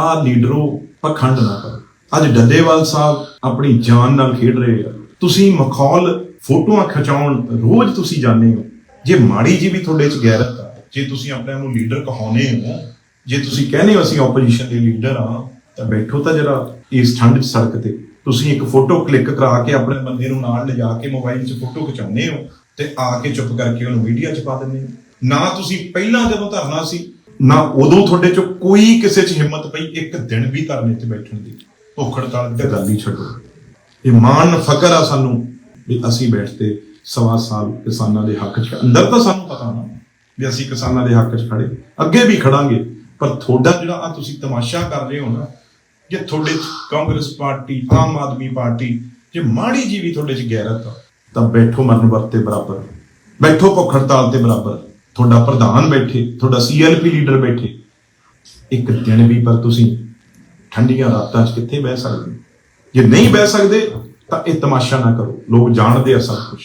ਆ ਲੀਡਰੋ, ਪਖੰਡ ਨਾ ਕਰੋ। ਅੱਜ ਡੱਲੇਵਾਲ ਸਾਹਿਬ ਆਪਣੀ ਜਾਨ ਨਾਲ ਖੇਡ ਰਹੇ ਆ। ਤੁਸੀਂ ਮਖੌਲ ਫੋਟੋਆਂ ਖਿਚਾਉਣ ਰੋਜ਼ ਤੁਸੀਂ ਜਾਂਦੇ ਹੋ। ਜੇ ਮਾੜੀ ਜੀ ਵੀ ਤੁਹਾਡੇ ਚ ਗੈਰਤ ਆ, ਜੇ ਤੁਸੀਂ ਆਪਣੇ ਨੂੰ ਲੀਡਰ ਕਹਾਉਨੇ ਹੋ, ਜੇ ਤੁਸੀਂ ਕਹਿੰਦੇ ਹੋ ਅਸੀਂ ਆਪੋਜੀਸ਼ਨ ਦੇ ਲੀਡਰ ਆ ਤਾਂ ਬੈਠੋ ਤਾਂ ਜਰਾ ਇਸ ਠੰਡ 'ਚ ਸੜਕ ਤੇ। ਤੁਸੀਂ ਇੱਕ ਫੋਟੋ ਕਲਿੱਕ ਕਰਾ ਕੇ ਆਪਣੇ ਬੰਦੇ ਨੂੰ ਨਾਲ ਲਿਜਾ ਕੇ ਮੋਬਾਈਲ 'ਚ ਫੋਟੋ ਖਿਚਾਉਂਦੇ ਹੋ ਤੇ ਆ ਕੇ ਚੁੱਪ ਕਰਕੇ ਉਹਨੂੰ ਮੀਡੀਆ 'ਚ ਪਾ ਦਿੰਦੇ ਹੋ। ਨਾ ਤੁਸੀਂ ਪਹਿਲਾਂ ਜਦੋਂ ਧਰਨਾ ਸੀ ਨਾ ਉਦੋਂ ਤੁਹਾਡੇ 'ਚ ਕੋਈ ਕਿਸੇ 'ਚ ਹਿੰਮਤ ਪਈ ਇੱਕ ਦਿਨ ਵੀ ਧਰਨੇ 'ਤੇ ਬੈਠਣ ਦੀ? ਭੁੱਖ ਹੜਤਾਲ ਦੀ ਤਾਂ ਗੱਲ ਹੀ ਛੱਡੋ। ਇਹ ਮਾਣ, ਫਕਰ ਆ ਸਾਨੂੰ ਵੀ ਅਸੀਂ ਬੈਠਦੇ ਸਵਾ ਸਾਲ ਕਿਸਾਨਾਂ ਦੇ ਹੱਕ 'ਚ ਅੰਦਰ ਤਾਂ ਸਾਨੂੰ ਪਤਾ ਨਾ ਵੀ ਅਸੀਂ ਕਿਸਾਨਾਂ ਦੇ ਹੱਕ 'ਚ ਖੜੇ। ਅੱਗੇ ਵੀ ਖੜਾਂਗੇ। ਪਰ ਤੁਹਾਡਾ ਜਿਹੜਾ ਆ ਤੁਸੀਂ ਤਮਾਸ਼ਾ ਕਰ ਰਹੇ ਹੋ ਨਾ, ਜੇ ਤੁਹਾਡੇ 'ਚ ਕਾਂਗਰਸ ਪਾਰਟੀ, ਆਮ ਆਦਮੀ ਪਾਰਟੀ, ਜੇ ਮਾੜੀ ਜੀ ਵੀ ਤੁਹਾਡੇ 'ਚ ਗੈਰਤ ਆ, ਤਾਂ ਬੈਠੋ ਮਰਨ ਵਰਤੇ ਬਰਾਬਰ। ਬੈਠੋ ਭੁੱਖ ਹੜਤਾਲ ਤੇ ਬਰਾਬਰ। ਤੁਹਾਡਾ ਪ੍ਰਧਾਨ ਬੈਠੇ, ਤੁਹਾਡਾ ਸੀਐਲਪੀ ਲੀਡਰ ਬੈਠੇ। ਇੱਕ ਦਿਨ ਵੀ ਪਰ ਤੁਸੀਂ ਠੰਡੀਆਂ ਰਾਤਾਂ 'ਚ ਕਿੱਥੇ ਬਹਿ ਸਕਦੇ ਹੋ? ਜੇ ਨਹੀਂ ਬਹਿ ਸਕਦੇ, ਤਾਂ ਇਹ ਤਮਾਸ਼ਾ ਨਾ ਕਰੋ। ਲੋਕ ਜਾਣਦੇ ਆ ਸਭ ਕੁਝ